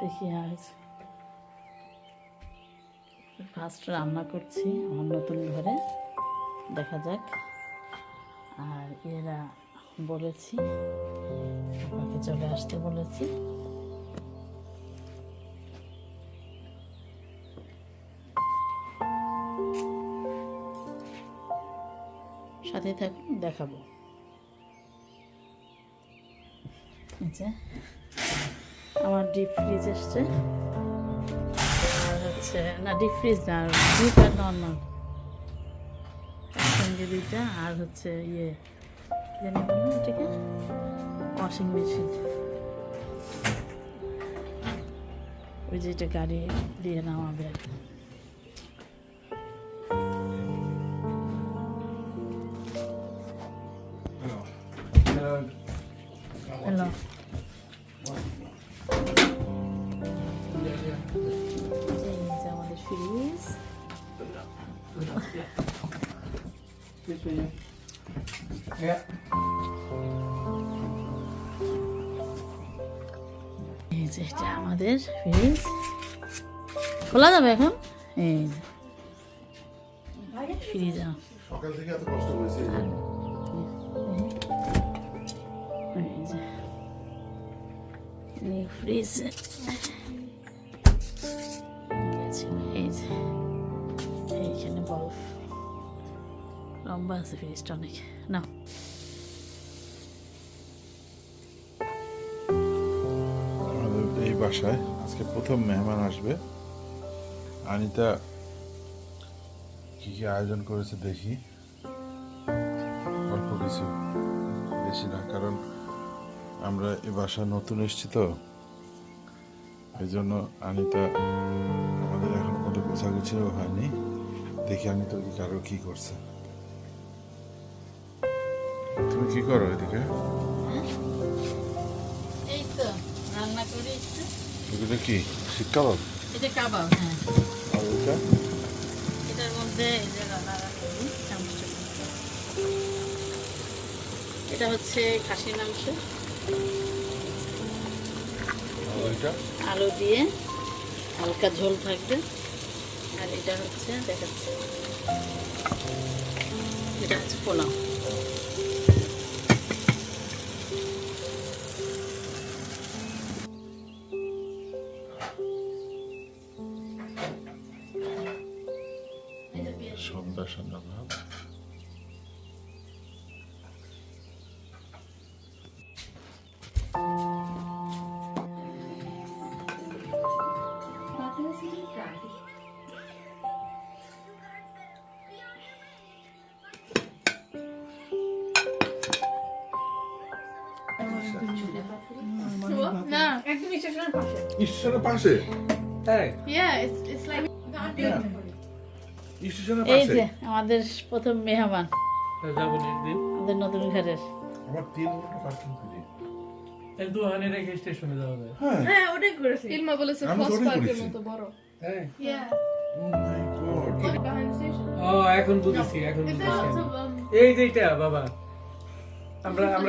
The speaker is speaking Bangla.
দেখি, আজ ফার্স্ট রান্না করছি আমার নতুন ঘরে দেখা যাক। আর এরা বলেছি আমাকে চলে আসতে বলেছি। সাথে থাকুন, দেখাবো। আমার ডিপ ফ্রিজ এসছে। আর হচ্ছে না ডিপ ফ্রিজ না ডিপ আর নর্মাল সঙ্গে দুইটা আর হচ্ছে ইয়ে জানি এটাকে? ওয়াশিং মেশিন ওই যে এটা গাড়ি দিয়ে নামাবে। হ্যালো আমাদের ফ্রিজ এই যে এটা আমাদের ফ্রিজ খোলা যাবে এখন? এই ফ্রিজ সকাল থেকে এত কষ্ট করেছি। ফ্রিজ বরফ লম্বা আছে ফ্রিজটা অনেক না আমাদের এই বাসায় আজকে প্রথম মেহমান আসবে। আনিতা কি কি আয়োজন করেছে দেখি। অল্প কিছু বেশি না কারণ আমরা এই বাসা নতুন এসেছি তো। এই জন্য আনিতা আমাদের এখন কত গোছাগুছিও হয়নি। দেখি আনিতা কি কারও কি করছে। তুমি কি করো এদিকে? এই তো রান্না করি একটু। এগুলো কি এটা কাবাব হ্যাঁ। আর এটার মধ্যে এই যে রান্না করি এটা হচ্ছে খাসির মাংস। ওইটা? আলু দিয়ে হালকা ঝোল থাকবে। আর এটা হচ্ছে দেখাচ্ছে। এটা হচ্ছে পোলাও। সন্ধ্যা সন্ধ্যা ভাব। স্টেশনের পাশে। স্টেশনের পাশে? Yeah, it's it's like স্টেশনের এই পাশে? যে আমাদের প্রথম মেহমান। যাব একদিন আমাদের নতুন ঘরের। আমার তিন ঘণ্টা পার্কিং করি। এই রেখে স্টেশনে যাওয়া যায়। হ্যাঁ। হ্যাঁ ওটাই করেছি। ইলমা বলেছে ফার্স্ট পার্কের মতো বড়। হ্যাঁ. ও station. ও এখন বুঝেছি এখন বুঝেছি। um এই যে এটা বাবা। আমরা আমরা